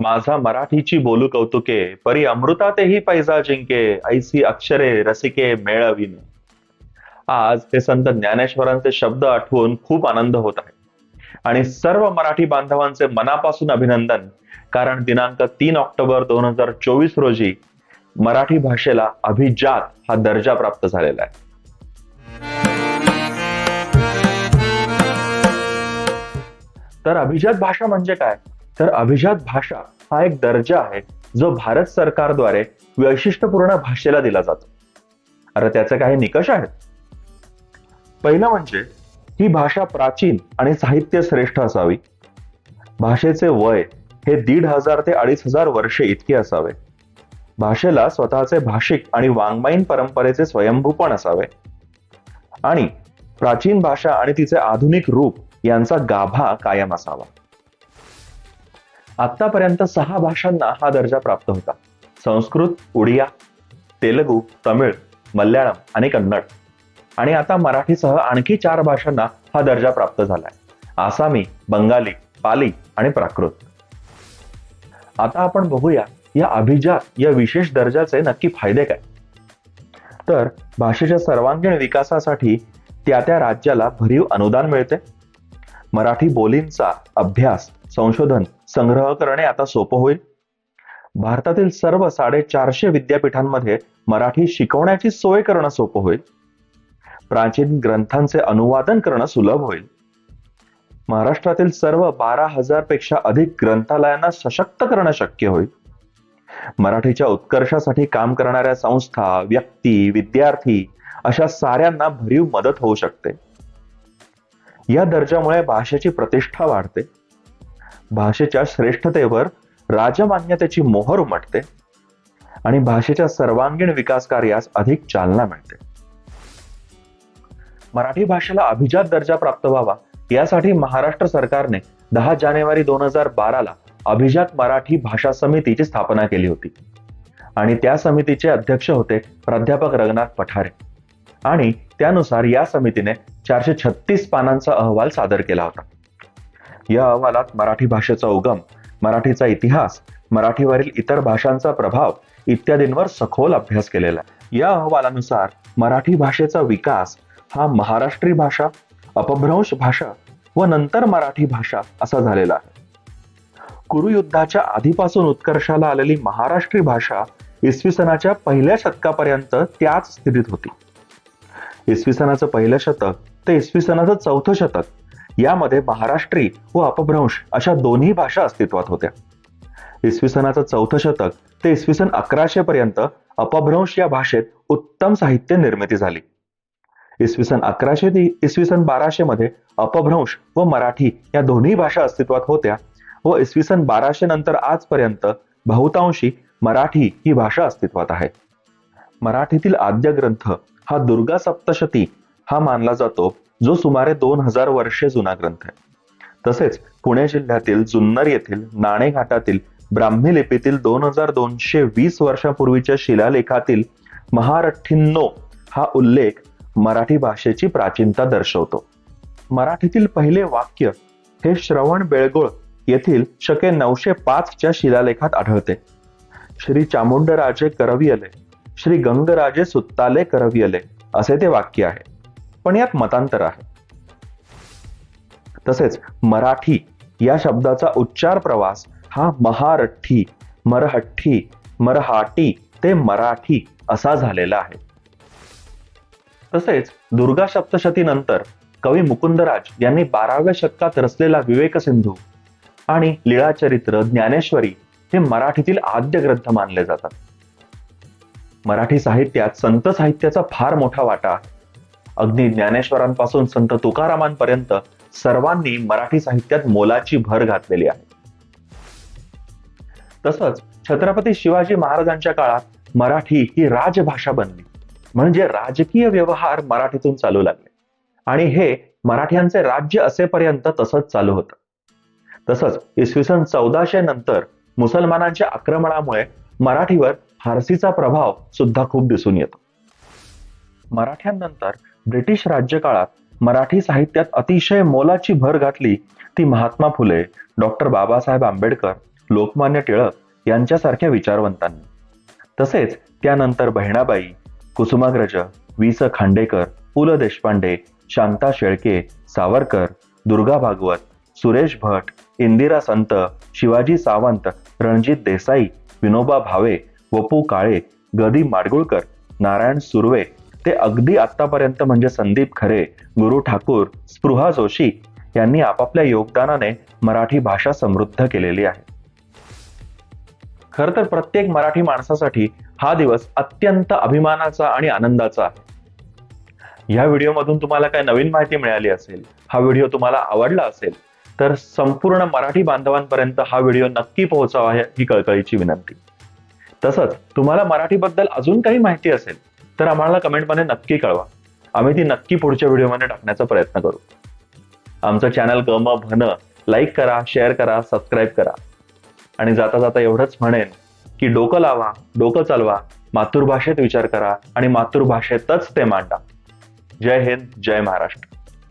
माझा मराठीची बोलू कौतुके परी अमृतातही पैजा जिंके ऐसी अक्षरे रसिके मेळवीन आज हे संत ज्ञानेश्वरांचे शब्द आठवून खूप आनंद होत आहे. आणि सर्व मराठी बांधवांचे मनापासून अभिनंदन कारण दिनांक तीन ऑक्टोबर दोन हजार चोवीस रोजी मराठी भाषेला अभिजात हा दर्जा प्राप्त झालेला आहे. तर अभिजात भाषा म्हणजे काय? तर अभिजात भाषा हा एक दर्जा आहे जो भारत सरकारद्वारे वैशिष्ट्यपूर्ण भाषेला दिला जातो. अरे त्याचे काही निकष आहेत. पहिलं म्हणजे ही भाषा प्राचीन आणि साहित्य श्रेष्ठ असावी. भाषेचे वय हे दीड हजार ते अडीच हजार वर्षे इतके असावे. भाषेला स्वतःचे भाषिक आणि वाङ्मयीन परंपरेचे स्वयंभूपण असावे. आणि प्राचीन भाषा आणि तिचे आधुनिक रूप यांचा गाभा कायम असावा. आतापर्यंत सहा भाषांना हा दर्जा प्राप्त होता. संस्कृत उडिया तेलगू तमिळ मल्याळम आणि कन्नड. आणि आता मराठीसह आणखी चार भाषांना हा दर्जा प्राप्त झालाय. आसामी बंगाली पाली आणि प्राकृत. आता आपण बघूया या अभिजात या विशेष दर्जाचे नक्की फायदे काय? तर भाषेच्या सर्वांगीण विकासासाठी त्या त्या राज्याला भरीव अनुदान मिळते. मराठी बोलींचा अभ्यास संशोधन संग्रह करणे आता सोपं होईल. भारतातील सर्व साडेचारशे विद्यापीठांमध्ये मराठी शिकवण्याची सोय करणं सोपं होईल. प्राचीन ग्रंथांचे अनुवादन करणं सुलभ होईल. महाराष्ट्रातील सर्व बारा हजारपेक्षा अधिक ग्रंथालयांना सशक्त करणं शक्य होईल. मराठीच्या उत्कर्षासाठी काम करणाऱ्या संस्था व्यक्ती विद्यार्थी अशा साऱ्यांना भरीव मदत होऊ शकते. या दर्जामुळे भाषेची प्रतिष्ठा वाढते. भाषेच्या श्रेष्ठतेवर राजमान्यतेची मोहर उमटते आणि भाषेच्या सर्वांगीण विकास कार्यास अधिक चालना मिळते. मराठी भाषेला अभिजात दर्जा प्राप्त व्हावा यासाठी महाराष्ट्र सरकारने दहा जानेवारी दोन हजार बाराला अभिजात मराठी भाषा समितीची स्थापना केली होती. आणि त्या समितीचे अध्यक्ष होते प्राध्यापक रंगनाथ पठारे. आणि त्यानुसार या समितीने चारशे छत्तीस पानांचा अहवाल सादर केला होता. या अहवालात मराठी भाषेचा उगम मराठीचा इतिहास मराठीवरील इतर भाषांचा प्रभाव इत्यादींवर सखोल अभ्यास केलेला आहे. या अहवालानुसार मराठी भाषेचा विकास हा महाराष्ट्री भाषा अपभ्रंश भाषा व नंतर मराठी भाषा असा झालेला आहे. कुरुयुद्धाच्या आधीपासून उत्कर्षाला आलेली महाराष्ट्री भाषा इसवी सनाच्या पहिल्या शतकापर्यंत त्याच स्थितीत होती. इसवी सनाचं पहिलं शतक ते इसवी सनाचं चौथं शतक यामध्ये महाराष्ट्री व अपभ्रंश अशा दोन्ही भाषा अस्तित्वात होत्या. इसवी सनाचं चौथं शतक ते इसवी सन अकराशे पर्यंत अपभ्रंश या भाषेत उत्तम साहित्य निर्मिती झाली. इसवी सन अकराशे ते इसवी सन बाराशे मध्ये अपभ्रंश व मराठी या दोन्ही भाषा अस्तित्वात होत्या व इसवी सन बाराशे नंतर आजपर्यंत बहुतांशी मराठी ही भाषा अस्तित्वात आहे. मराठीतील आद्य ग्रंथ हा दुर्गा सप्तशती हा मानला जातो जो सुमारे दोन हजार वर्षे जुना ग्रंथ आहे. तसेच पुणे जिल्ह्यातील जुन्नर येथील नाणे घाटातील ब्राह्मी लिपीतील दोन हजार दोनशे वीस वर्षापूर्वीच्या शिलालेखातील महारठ्ठींनो हा उल्लेख मराठी भाषेची प्राचीनता दर्शवतो. मराठीतील पहिले वाक्य हे श्रवण बेळगोळ येथील शके नऊशे पाचच्या शिलालेखात आढळते. श्री चामुंडराजे करवियले श्री गंगराजे सुत्ताले करवियले असे ते वाक्य आहे. पण यात मतांतर आहे. तसेच मराठी या शब्दाचा उच्चार प्रवास हा महारठ्ठी मरहट्ठी मरहाटी ते मराठी असा झालेला आहे. तसेच दुर्गा सप्तशती नंतर कवी मुकुंदराज यांनी बाराव्या शतकात रचलेला विवेक सिंधू आणि लीळाचरित्र ज्ञानेश्वरी हे मराठीतील आद्य ग्रंथ मानले जातात. मराठी साहित्यात संत साहित्याचा फार मोठा वाटा आहे अगदी ज्ञानेश्वरांपासून संत तुकारामांपर्यंत सर्वांनी मराठी साहित्यात मोलाची भर घातलेली आहे. तसंच छत्रपती शिवाजी महाराजांच्या काळात मराठी ही राजभाषा बनली. म्हणजे राजकीय व्यवहार मराठीतून चालू लागले. आणि हे मराठ्यांचे राज्य असेपर्यंत तसंच चालू होतं. तसंच इसवी सन चौदाशे नंतर मुसलमानांच्या आक्रमणामुळे मराठीवर फारसीचा प्रभाव सुद्धा खूप दिसून येतो. मराठ्यांनंतर ब्रिटिश राज्यकाळात मराठी साहित्यात अतिशय मोलाची भर घातली ती महात्मा फुले डॉक्टर बाबासाहेब आंबेडकर लोकमान्य टिळक यांच्यासारख्या विचारवंतांनी. तसेच त्यानंतर बहिणाबाई कुसुमाग्रज वि स खांडेकर पु ल देशपांडे शांता शेळके सावरकर दुर्गा भागवत सुरेश भट इंदिरा संत शिवाजी सावंत रणजित देसाई विनोबा भावे वपू काळे गदी माडगुळकर नारायण सुर्वे ते अगदी आतापर्यंत म्हणजे संदीप खरे गुरु ठाकूर स्पृहा जोशी यांनी आपापल्या योगदानाने मराठी भाषा समृद्ध केलेली आहे. खर तर प्रत्येक मराठी माणसासाठी हा दिवस अत्यंत अभिमानाचा आणि आनंदाचा आहे. ह्या व्हिडिओमधून तुम्हाला काय नवीन माहिती मिळाली असेल हा व्हिडिओ तुम्हाला आवडला असेल तर संपूर्ण मराठी बांधवांपर्यंत हा व्हिडिओ नक्की पोहोचावा ही कळकळीची विनंती. तसंच तुम्हाला मराठीबद्दल अजून काही माहिती असेल तर आम्हाला कमेंटमध्ये नक्की कळवा. आम्ही ती नक्की पुढच्या व्हिडिओमध्ये टाकण्याचा प्रयत्न करू. आमचं चॅनल गम भन लाईक करा शेअर करा सबस्क्राईब करा. आणि जाता जाता एवढंच म्हणेन की डोकं लावा डोकं चालवा मातृभाषेत विचार करा आणि मातृभाषेतच ते मांडा. जय हिंद जय महाराष्ट्र.